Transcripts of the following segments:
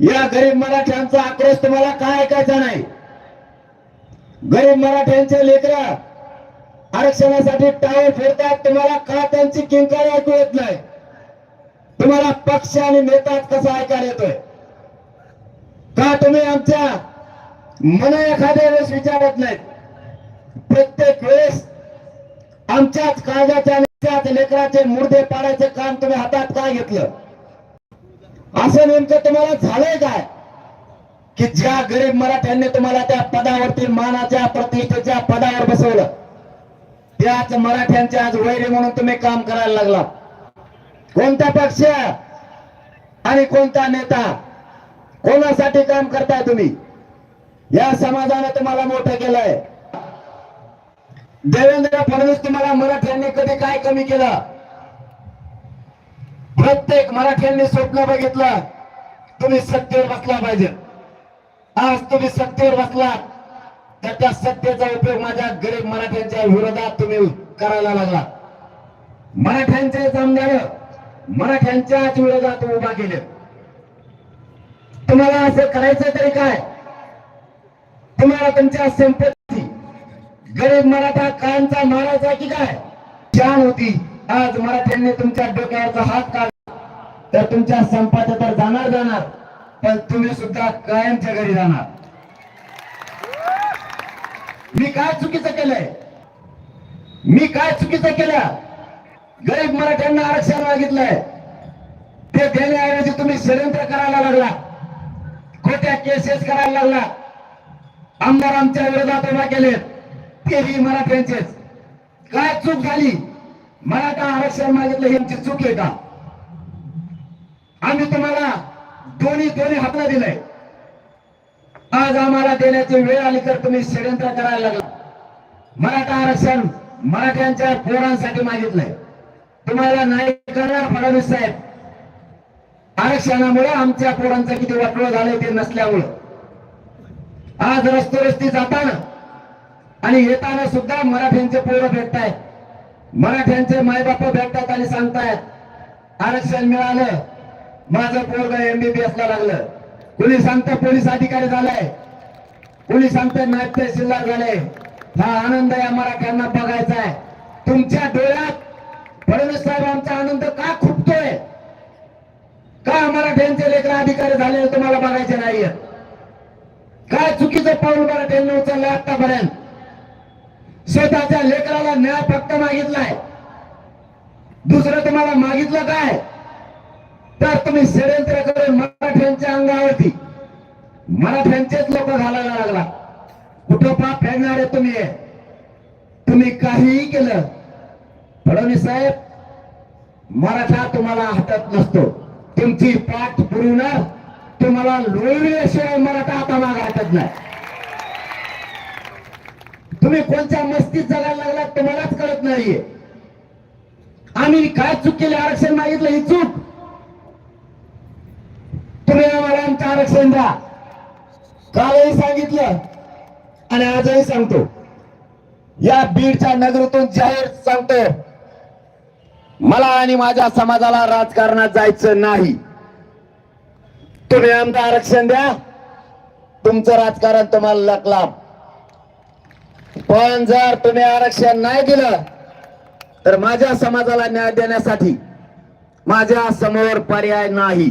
या गरीब मराठ्यांचा आक्रोश तुम्हाला काय ऐकायचा नाही? गरीब मराठ्यांचे लेकर आरक्षणासाठी टाळे फिरतात तुम्हाला का त्यांची किंकाळी ऐकू येत नाही? तुम्हाला पक्ष आणि नेतात कसा ऐकायला येतोय? का तुम्ही आमच्या मना एखाद्या वेळेस विचारत नाहीत? प्रत्येक वेळेस आमच्याच काळजाच्या लेकराचे मुर्दे पाडायचे काम तुम्ही हातात काय घेतलं? असं नेमकं तुम्हाला झालंय काय? की ज्या गरीब मराठ्यांनी तुम्हाला त्या पदावरती मानाच्या प्रतिष्ठेच्या पदावर बसवलं त्याच मराठ्यांचे आज वैरी म्हणून तुम्ही काम करायला लागला. कोणता पक्ष आणि कोणता नेता कोणासाठी काम करताय तुम्ही? या समाजाने तुम्हाला मोठं केलंय. देवेंद्र फडणवीस तुम्हाला मराठ्यांनी कधी काय कमी केलं? प्रत्येक मराठ्यांनी स्वप्न बघितलं तुम्ही सत्तेवर बसला पाहिजे. आज तुम्ही सत्तेवर बसला तर त्या सत्तेचा उपयोग माझ्या गरीब मराठ्यांच्या विरोधात तुम्ही करायला लागला. मराठ्यांचे आमदार मराठ्यांच्याच विरोधात उभा केले. तुम्हाला असं करायचं तरी काय? तुम्हाला तुमच्या संपत्ती गरीब मराठा कायमचा मारायचा की काय? छान होती. आज मराठ्यांनी तुमच्या डोक्यावरचा हात काढला. तर तुमच्या संपादन तर जाणार जाणार पण तुम्ही सुद्धा कायमच्या घरी जाणार मी काय चुकीचं केलंय? मी काय चुकीचं केलं गरीब मराठ्यांना आरक्षण मागितलंय. ते देण्याऐवजी तुम्ही षडयंत्र करायला लागला. खोट्या केसेस करायला लागला. आमदार आमच्या विरोधात उभा केलेत तेही मराठ्यांचेच. काय चूक झाली? मराठा आरक्षण मागितलं ही आमची चूक आहे का? आम्ही तुम्हाला दोन्ही दोन्ही हातला दिलंय. आज आम्हाला देण्याची वेळ आली तर तुम्ही षडयंत्र करायला लागला. मराठा आरक्षण मराठ्यांच्या पोरांसाठी मागितलंय. तुम्हाला नाही करणार फडणवीस साहेब. आरक्षणामुळे आमच्या पोरांचं किती वाटोळ झालंय ते नसल्यामुळं. आज रस्ते रस्ते जाताना आणि येताना सुद्धा मराठ्यांचे पोरं भेटतायत. मराठ्यांचे मायबाप भेटतात आणि सांगतायत आरक्षण मिळालं. माझं पोरग एमबीबीएस ला लागलं. कुणी सांगतं पोलीस अधिकारी झालाय? कुणी सांगतं नायब तहसीलदार झालाय? हा आनंद या मराठ्यांना बघायचा आहे. तुमच्या डोळ्यात फडणवीस साहेब आमचा आनंद का खुपतोय? का मराठ्यांचे लेकर अधिकारी झालेले तुम्हाला बघायचे नाहीये? काय चुकीचं पाऊल मराठ्यांनी उचललंय आतापर्यंत? स्वतःच्या लेकराला न्याय फक्त मागितलाय. दुसरं तुम्हाला मागितलं काय? तर तुम्ही षडयंत्र करून मराठ्यांच्या अंगावरती मराठ्यांचेच लोक घालायला लागला. कुठं पाप फेडणारे तुम्ही तुम्ही काहीही केलं फडणवीस साहेब मराठा तुम्हाला हातात नसतो. तुमची पाठ पुरवणार तुम्हाला लोळविल्याशिवाय मराठा आता माग हातात नाही. तुम्ही कोणत्या मस्तीत जगायला लागला तुम्हालाच कळत नाहीये. आम्ही काय चूक केली आरक्षण मागितलं ही चूक. तुम्ही आम्हाला आमचं आरक्षण द्या. कालही सांगितलं आणि आजही सांगतो. या बीडच्या नगरीतून जाहीर सांगतो मला आणि माझ्या समाजाला राजकारणात जायचं नाही. तुम्ही आमचं आरक्षण द्या तुमचं राजकारण तुम्हाला लकला पण जर तुम्ही आरक्षण नाही दिलं तर माझ्या समाजाला न्याय देण्यासाठी माझ्यासमोर पर्याय नाही.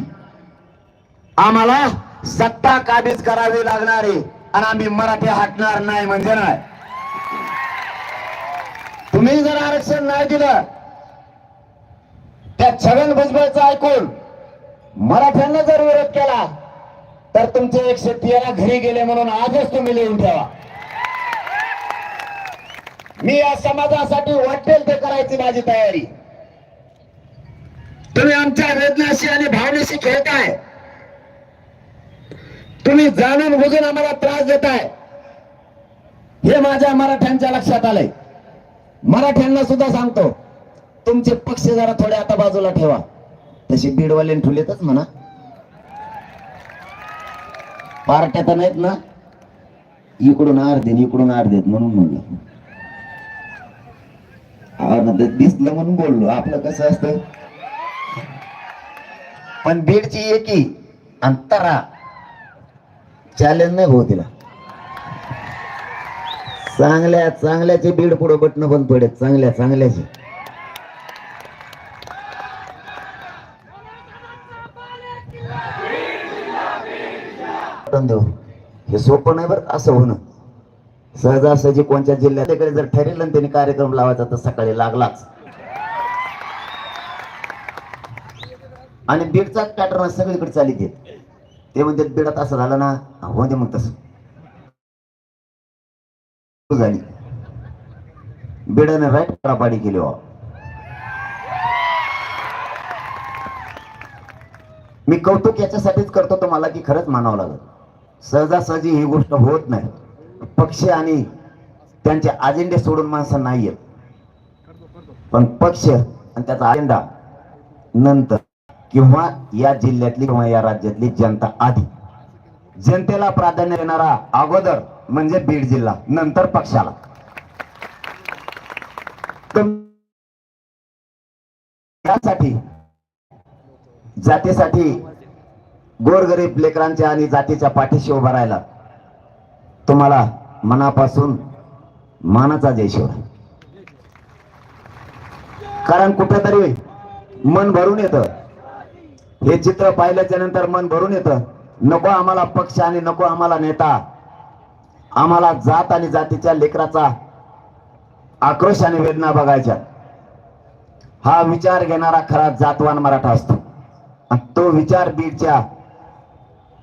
आम्हाला सत्ता काबीज करावी लागणार आहे आणि आम्ही मराठी हटणार नाही म्हणजे नाही. तुम्ही जर आरक्षण नाही दिलं त्या छगन भुजबळचं ऐकून मराठ्यांना जर विरोध केला तर तुमचे एकशे तेरा घरी गेले म्हणून आजच तुम्ही लिहून ठेवा. मी या समाजासाठी वाटेल ते करायची माझी तयारी. तुम्ही आमच्या वेदनाशी आणि भावनेशी खेळताय. तुम्ही जाणून बुजून आम्हाला त्रास देताय. हे माझ्या मराठ्यांच्या लक्षात आलंय. मराठ्यांना सुद्धा सांगतो तुमचे पक्ष जरा थोडे आता बाजूला ठेवा. तशी बीडवाले ठुलेतच म्हणा. पार्ट्या तर नाहीत ना. इकडून अर्धे इकडून अर्धेत म्हणून म्हणलं. दिसलं म्हणून बोललो. आपलं कसं असतं? पण बीडची एकी अंतरा चॅलेंज नाही भाऊ तिला. चांगल्या चांगल्याचे बीड पुढे बटणं बंद पडेल चांगल्या चांगल्याचे. देऊ हो. हे. सोपं नाही बरं असं होणं. सहजासहजी कोणत्या जिल्ह्याकडे जर ठरेल आणि त्यांनी कार्यक्रम लावायचा तर सकाळी लागलाच. आणि बीडचाच पॅटर्न सगळीकडे चालित येत ते म्हणतात बीडात असं झाला ना. हो दे मग तस. झाली. बिडाने राईट परापाडी केली हो मी कौतुक याच्यासाठीच करतो तुम्हाला की खरंच मानावं लागत सहजासहजी ही गोष्ट होत नाही. पक्ष आणि त्यांचे अजेंडे सोडून माणसं नाही येत पण पक्ष आणि त्याचा अजेंडा नंतर. किंवा या जिल्ह्यातली किंवा या राज्यातली जनता आधी. जनतेला प्राधान्य देणारा अगोदर म्हणजे बीड जिल्हा नंतर पक्षाला. त्यासाठी जातीसाठी गोरगरीब लेकरांच्या आणि जातीच्या पाठीशी उभा राहिला तुम्हाला मनापासून मानाचा जय शिवाय कारण कुठेतरी मन भरून येतं. हे चित्र पाहिल्याच्या नंतर मन भरून येतं. नको आम्हाला पक्ष आणि नको आम्हाला नेता. आम्हाला जात आणि जातीच्या लेकराचा आक्रोश आणि वेदना बघायच्या. हा विचार घेणारा खरा जातवान मराठा असतो. तो विचार बीडच्या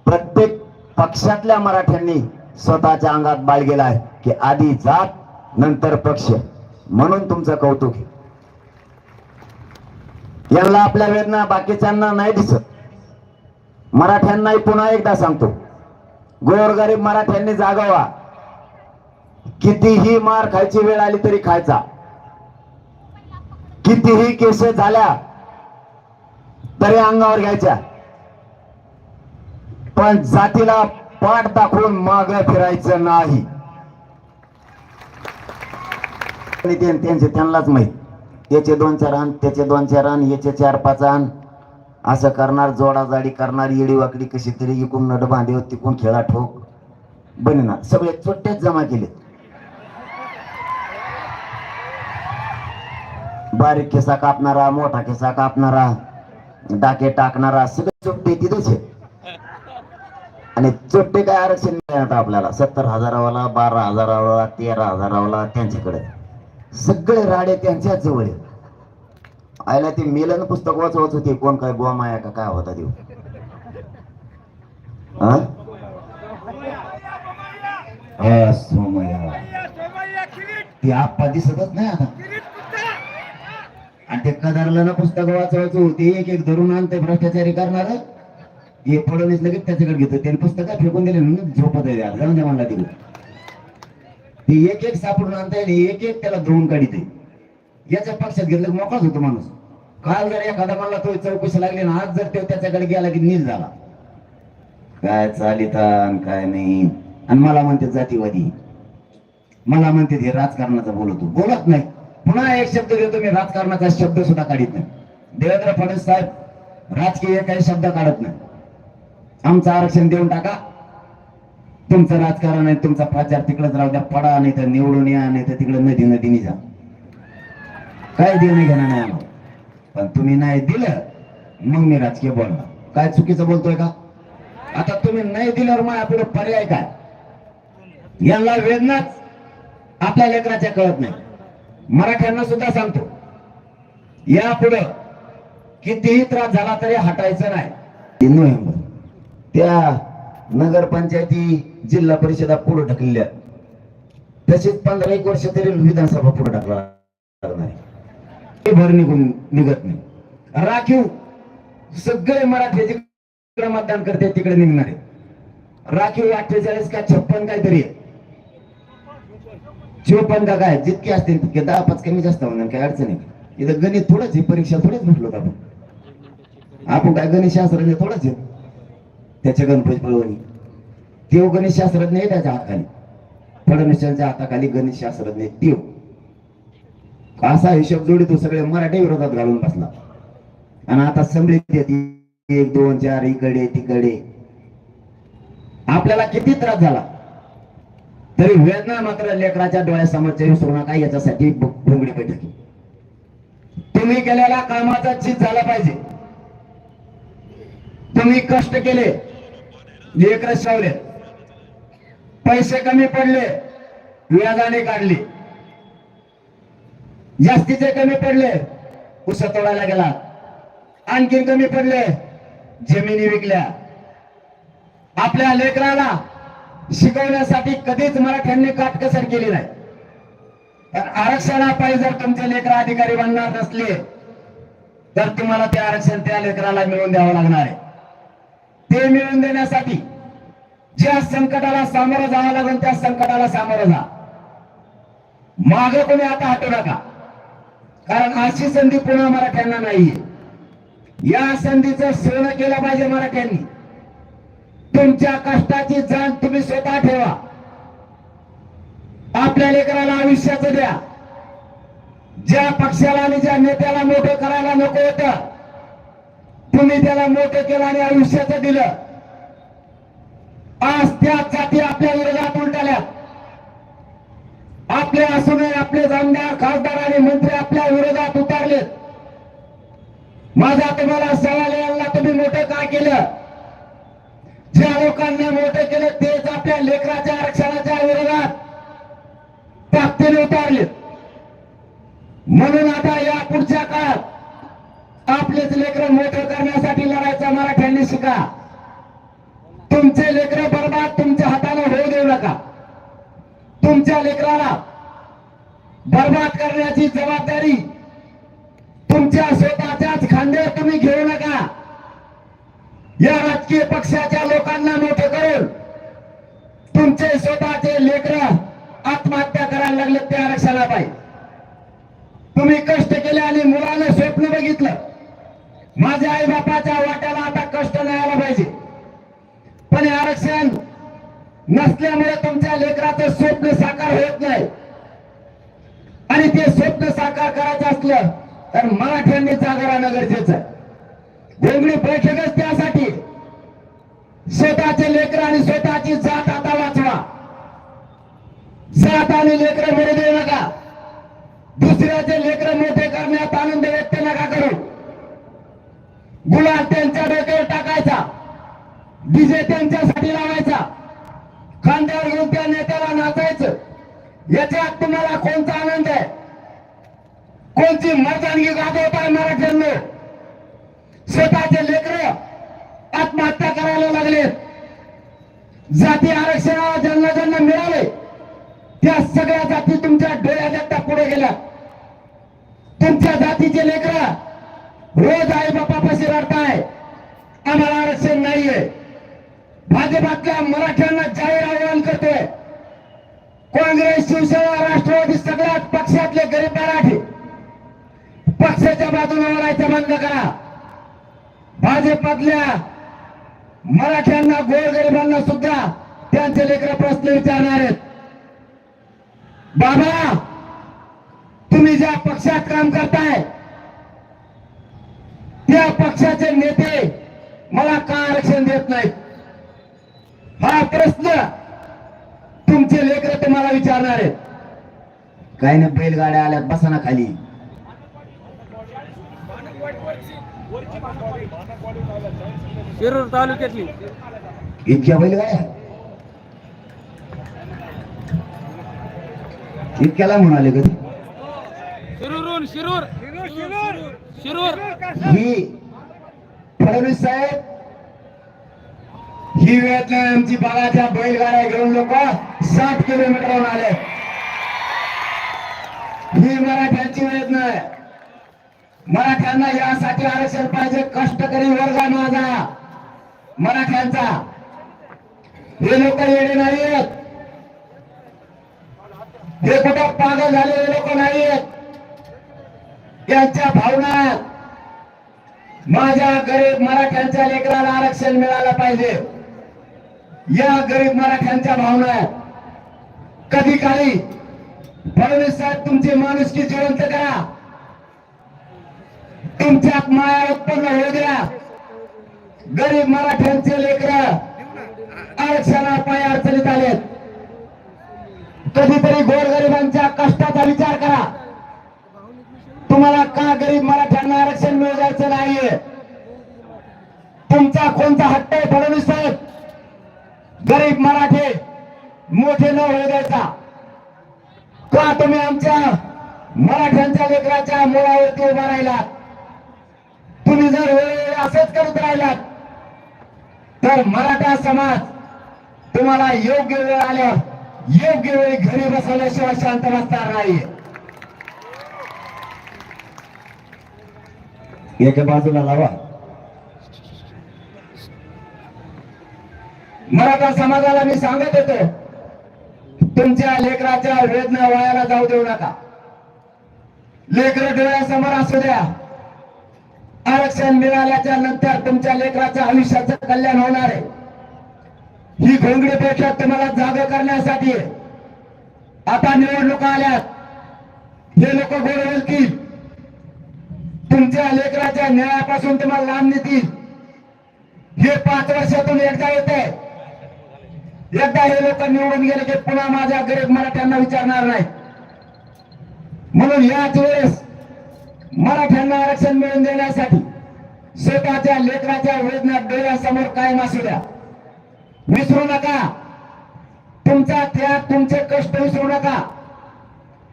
प्रत्येक पक्षातल्या मराठ्यांनी स्वतःच्या अंगात बाळगेला आहे की आधी जात नंतर पक्ष. म्हणून तुमचं कौतुक आहे. यांना आपल्या वेदना बाकीच्यांना नाही दिसत. मराठ्यांनाही पुन्हा एकदा सांगतो. गोरगरीब मराठ्यांनी जागावा. कितीही मार खायची वेळ आली तरी खायचा. कितीही केस झाल्या तरी अंगावर घ्यायच्या. पण जातीला पाठ दाखवून माग फिरायचं नाही. आणि ते- त्यांचे त्यांनाच माहीत. याचे दोन चार आण त्याचे दोन चार आण याचे चार पाच आण. असं करणार जोडाजाडी करणार येडी वाकडी कशी तरी इकून नड बांधे तिकून खेळा ठोक. बनेना सगळे चोट्टेच जमा केले बारीक केसा कापणारा मोठा केसा कापणारा डाके टाकणारा सगळे चोट्टे तिथेच आणि चोट्टे काय आरक्षण नाही आपल्याला? सत्तर हजारावाला बारा हजारावाला तेरा हजारावाला त्यांच्याकडे. सगळे राडे त्यांच्याच जवळ आहे आयला ते मेलन पुस्तक वाचवत होते. कोण काय बुवा माया का काय होता देऊ ते हा, आप्पा दिसतच नाही आता. आणि ते कदारला ना पुस्तक वाचवायचं होते. एक एक धरून आणते भ्रष्टाचारी करणार. हे फडणवीस लगेच त्याच्याकडे घेतो त्याने पुस्तक फेकून दिले म्हणून झोपत आहे. जाऊन द्या म्हणला तिकडे. एक एक सापडून आणता आणि एक एक त्याला धुवून काढित याच्या पक्षात घेतलं मोकाच मोकळाच होतो माणूस. काल जर एखादा म्हणला तो चौकशी लागली ना आज जर तो त्याच्याकडे गेला की नील झाला. काय चालितान काय नाही. आणि मला म्हणते जातीवादी. मला म्हणते हे राजकारणाचा बोलतो बोलत नाही. पुन्हा एक शब्द घेतो मी राजकारणाचा शब्द सुद्धा काढत नाही. देवेंद्र फडणवीस साहेब राजकीय काही शब्द काढत नाही. आमचं आरक्षण देऊन टाका. तुमचं राजकारण आहे तुमचा प्रचार तिकडेच राहू द्या. पडा नाही तर निवडून या नाही तर तिकडे नदी नदीने जा. काय देणं घेणं नाही आम्हाला? पण तुम्ही नाही दिलं मग मी राजकीय बोलणार. काय चुकीचं बोलतोय का? आता तुम्ही नाही दिल्यावर मग आपलं पर्याय काय? यांना वेदनाच आपल्या लेकराच्या कळत नाही. मराठ्यांना सुद्धा सांगतो. यापुढं कितीही त्रास झाला तरी हटायचं नाही. नोव्हेंबर. त्या नगरपंचायती जिल्हा परिषदा पुढे ढकलल्या. तसेच पंधरा एक वर्ष तरी विधानसभा पुढे ढकला नाही. भर निघून निघत नाही. राखीव सगळे मराठी जिकडे मतदान करते तिकडे निघणार आहे. राखीव अठ्ठेचाळीस का छप्पन काहीतरी आहे. चोपन्न का काय जितके असतील तितके दहा पाच कमी जास्त होणार काही अडचण आहे इथं गणित थोडंच आहे परीक्षा थोडंच म्हटलो आपण. आपण काय गणित शास्त्रज्ञ थोडंच आहे. त्याच्या गणपती पळवणी तेव गणित शास्त्रज्ञ आहे त्याच्या हाताखाली. फडणवीसांच्या हाताखाली गणित शास्त्रज्ञ तेव असा हिशोब जोडी तो सगळे मराठी विरोधात घालून बसला. आणि आता समृद्धी येते एक दोन चार इकडे तिकडे. आपल्याला किती त्रास झाला? तरी वेदना मात्र लेकराच्या डोळ्यासमोरच्या विसरू नका याच्यासाठी भु- भोंगडी बैठक. तुम्ही केलेल्या कामाचा चीज झाला पाहिजे. तुम्ही कष्ट केले. लेकर शावले पैसे कमी पडले. व्याजाने काढले. जास्तीचे कमी पडले उस तोडायला गेला. आणखीन कमी पडले जमिनी विकल्या. आपल्या लेकराला शिकवण्यासाठी कधीच मराठ्यांनी काटकसर केली नाही. तर आरक्षणापायी जर तुमचे लेकर अधिकारी बनणार नसले तर तुम्हाला ते आरक्षण त्या लेकराला मिळवून द्यावं लागणार आहे. ते मिळवून देण्यासाठी ज्या संकटाला सामोरं जावं लागेल त्या संकटाला सामोरं जा. माग कोणी आता हटू नका. कारण अशी संधी पुन्हा मराठ्यांना नाहीये या संधीचं सोनं केलं पाहिजे मराठ्यांनी. तुमच्या कष्टाची जाण तुम्ही स्वतः ठेवा. आपल्या लेकराला आयुष्याचं द्या. ज्या पक्षाला आणि ज्या नेत्याला मोठं करायला नको होतं तुम्ही त्याला मोठं केलं आणि आयुष्याचं दिलं. आज त्या जाती आपल्या विरोधात उलटल्यात आपले असूनही आपले आमदार खासदार आणि मंत्री आपल्या विरोधात उतरलेत माझा तुम्हाला सवाल यांना तुम्ही मोठं का केलं? ज्या लोकांना मोठे केले तेच आपल्या लेकराच्या आरक्षणाच्या विरोधात ताकदीने उतारलेत म्हणून आता या पुढच्या काळात आपलेच लेकर मोठं करण्यासाठी लढायचा मराठ्यांनी शिका. तुमचे लेकर बर्बाद तुमचे हाताने होऊ देऊ नका तुमच्या लेकराला बर्बाद करण्याची जबाबदारी तुमच्या स्वतःच्याच खांद्यावर तुम्ही घेऊ नका. या राजकीय पक्षाच्या लोकांना मोठे करून तुमचे स्वतःचे लेकर आत्महत्या करायला लागले त्या आरक्षणा पाहिजे तुम्ही कष्ट केले आणि मुलानं स्वप्न बघितलं. माझ्या आई बापाच्या वाट्याला आता कष्ट नाही आला पाहिजे. पण आरक्षण नसल्यामुळे तुमच्या लेकराचं स्वप्न साकार होत नाही. आणि ते स्वप्न साकार करायचं असलं तर मराठ्यांनी जागरणं गरजेचं आहे. वेगळी बैठकच त्यासाठी. स्वतःचे लेकर आणि स्वतःची जात आता वाचवा. जात आणि लेकर मरू देऊ नका. दुसऱ्याचे लेकर मोठे करण्यात आनंद व्यक्त नका करू. गुलाल त्यांच्या डोक्यावर टाकायचा. डीजे त्यांच्यासाठी लावायचा. खांद्यावर घेऊन त्या नेत्याला नाचायचं. याच्यात तुम्हाला कोणता आनंद आहे? कोणती मर्दानगी गाजवताय मराठ्यांना? स्वतःचे लेकर आत्महत्या करायला लागलेत. जाती आरक्षणाला ज्यांना ज्यांना मिळाले त्या सगळ्या जाती तुमच्या डोळ्यात पुढे गेल्या. तुमच्या जातीचे लेकर रोज आई बापापाशी रडताय. आम्हाला आरक्षण नाहीये. भाजपातल्या मराठ्यांना जाहीर आवाहन करते. काँग्रेस शिवसेना राष्ट्रवादी सगळ्याच पक्षातले गरीब मराठी. पक्षाच्या बाजूने लढायचं बंद करा. भाजपातल्या मराठ्यांना गोरगरिबांना सुद्धा त्यांचे लेकर प्रश्न विचारणार आहेत. बाबा तुम्ही ज्या पक्षात काम करताय त्या पक्षाचे नेते मला का आरक्षण देत नाहीत? हा प्रश्न तुमचे लेकर तुम्हाला विचारणार आहेत. काय ना बैलगाड्या आल्यात बसा ना खाली. शिरूर तालुक्यातली. इतक्या बैलगाड्या? इतक्याला म्हणाले कधी? शिरूरहून शिरूर. शिरूर ही फडणवीस साहेब ही व्हिएतनामची बागाच्या बैलगाड्या घेऊन लोक साठ किलोमीटरवर आले. ही मराठ्यांची वेदना आहे. मराठ्यांना यासाठी आरक्षण पाहिजे कष्टकरी वर्ग माझा मराठ्यांचा. हे लोक येणे नाहीयेत. हे कुठं पागल झालेले लोक नाही आहेत त्यांच्या भावना माझ्या गरीब मराठ्यांच्या लेकराला आरक्षण मिळालं पाहिजे. या गरीब मराठ्यांच्या भावना आहेत. कधी काळी फडणवीस साहेब तुमची माणुसकी जिवंत करा. तुमच्यात माया उत्पन्न होऊ द्या. गरीब मराठ्यांचे लेकर आरक्षणा पाय अडचणीत आलेत. कधीतरी गोरगरिबांच्या कष्टाचा विचार करा. तुम्हाला का गरीब मराठ्यांना आरक्षण मिळवायचं नाहीये? तुमचा कोणता हट्ट आहे फडणवीस साहेब? गरीब मराठे मोठे न होऊ द्यायचा. का तुम्ही आमच्या मराठ्यांच्या लेकराच्या मुळावरती उभा राहिलात तुम्ही जर असंच करत राहिलात तर मराठा समाज तुम्हाला योग्य वेळ आल्यावर योग्य वेळी घरी बसवल्याशिवाय शांत बसणार नाही एका बाजूला लावा. मराठा समाजाला मी सांगत होतो तुमच्या लेकराच्या वेदना वयाला जाऊ देऊ नका. लेकर डोळ्यासमोर असू द्या. आरक्षण मिळाल्याच्या नंतर तुमच्या लेकराच्या आयुष्याचं कल्याण होणार आहे. ही घोंगडी बैठक तुम्हाला जाग करण्यासाठी आता निवडणुका आल्यात. हे लोक गोड बोलतील. तुमच्या लेकराच्या न्यायापासून तुम्हाला लांब नेतील. हे पाच वर्षातून एकदा येते एकदा हे लोक निवडून गेले की पुन्हा माझ्या गरीब मराठ्यांना विचारणार नाही. म्हणून याच वेळेस मराठ्यांना आरक्षण मिळवून देण्यासाठी स्वतःच्या लेकराच्या वेदना डोळ्यासमोर कायम असू द्या. विसरू नका. तुमचा त्याग तुमचे कष्ट विसरू नका.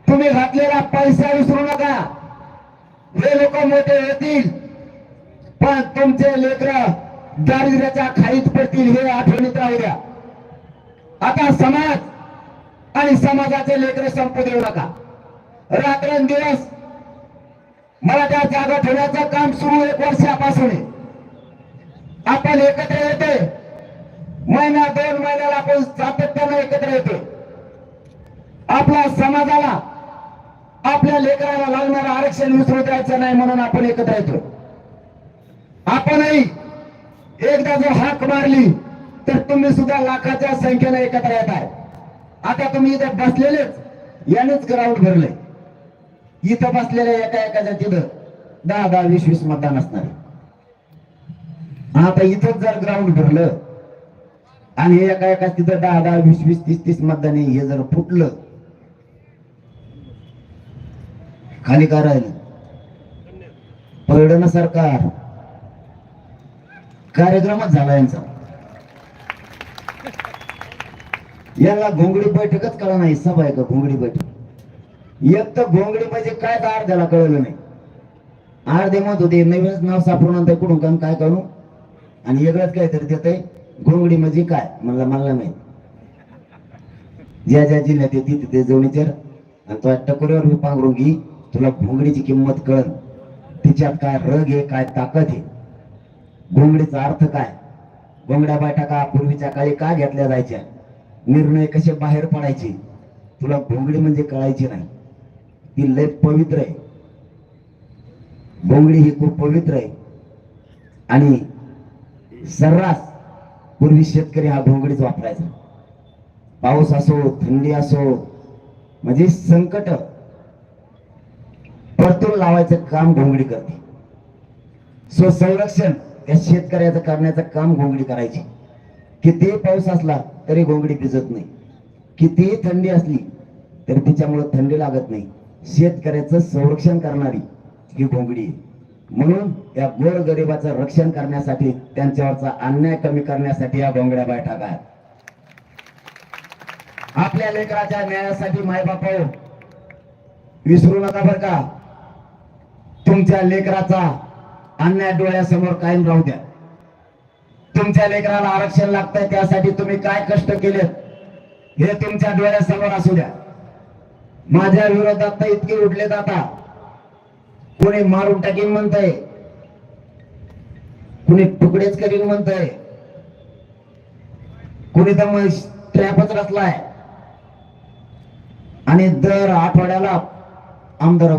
तुम्ही घातलेला पैसा विसरू नका. हे लोक मोठे होतील. पण तुमचे लेकर दारिद्र्याच्या खाईत पडतील हे आठवणीत राहू द्या. आता समाज आणि समाजाचे लेकर संपू देऊ नका. रात्रंदिवस मला त्या जागा ठेवण्याचं काम सुरू एक वर्षापासून आपण एकत्र येते महिना दोन महिन्याला आपण सातत्यानं एकत्र येतो आपल्या समाजाला आपल्या लेकराला लागणारं आरक्षण विसरू द्यायचं नाही म्हणून आपण एकत्र येतो आपणही एकदा जो हाक मारली तर तुम्ही सुद्धा लाखाच्या संख्येने एकत्र येत आहे. आता तुम्ही इथे बसलेलेच यानेच ग्राउंड भरले इथं बसलेल्या एका एकाच्या तिथं दहा दहा वीस वीस मतदान असणार आता इथंच जर ग्राउंड भरलं आणि एका एका तिथं दहा दहा वीस वीस तीस तीस मतदान आहे, हे जर फुटलं खाली का राहिलं? पडलं ना सरकार. कार्यक्रमच झाला यांचा. याला घोंगडी बैठकच कळा नाही सभा आहे का घोंगडी बैठक? एक तर घोंगडी म्हणजे काय तर अर्ध्याला कळलं नाही. अर्धे म्हणत होते नवीनच नाव सापडून आणताय कुठून काम काय करू आणि वेगळंच काहीतरी देतंय घोंगडी म्हणजे काय? म्हणलं मला नाही ज्या ज्या जिल्ह्यात येते तिथे जाऊन विचार. आणि तो टकोऱ्यावर मी पांघरून घे तुला घोंगडीची किंमत कळल तिच्यात काय रग आहे काय ताकद आहे? घोंगडीचा अर्थ काय? घोंगड्या बैठका पूर्वीच्या काळी का घेतल्या जायच्या? निर्णय कसे बाहेर पडायचे? तुला भोंगडी म्हणजे कळायची नाही. ती लय पवित्र आहे. घोंगडी ही खूप पवित्र आहे. आणि सर्रास पूर्वी शेतकरी हा भोंगडीच वापरायचा. पाऊस असो थंडी असो म्हणजे संकट. परतून लावायचं काम घोंगडी करते. सो संरक्षण त्या शेतकऱ्याचं करण्याचं काम घोंगडी करायची. कितीही पाऊस असला तरी घोंगडी भिजत नाही. कितीही थंडी असली तरी तिच्यामुळं थंडी लागत नाही. शेतकऱ्याचं संरक्षण करणारी ही घोंगडी म्हणून या गोरगरिबाचं रक्षण करण्यासाठी त्यांच्यावरचा अन्याय कमी करण्यासाठी या घोंगड्या बैठका आहेत. आपल्या लेकराच्या न्यायासाठी मायबापा विसरू नका बर का. तुमच्या लेकराचा अन्याय डोळ्यासमोर कायम राहू द्या. तुमच्या लेकराला आरक्षण लागतंय त्यासाठी तुम्ही काय कष्ट केलेत हे तुमच्या डोळ्यासमोर असू द्या. माझ्या विरोधात तर इतके उठले आता. कोणी मारून टाकीन म्हणतंय कुणी तुकडेच करीन म्हणतंय कुणी तर मग ट्रॅपच रचलाय. आणि दर आठवड्याला आमदार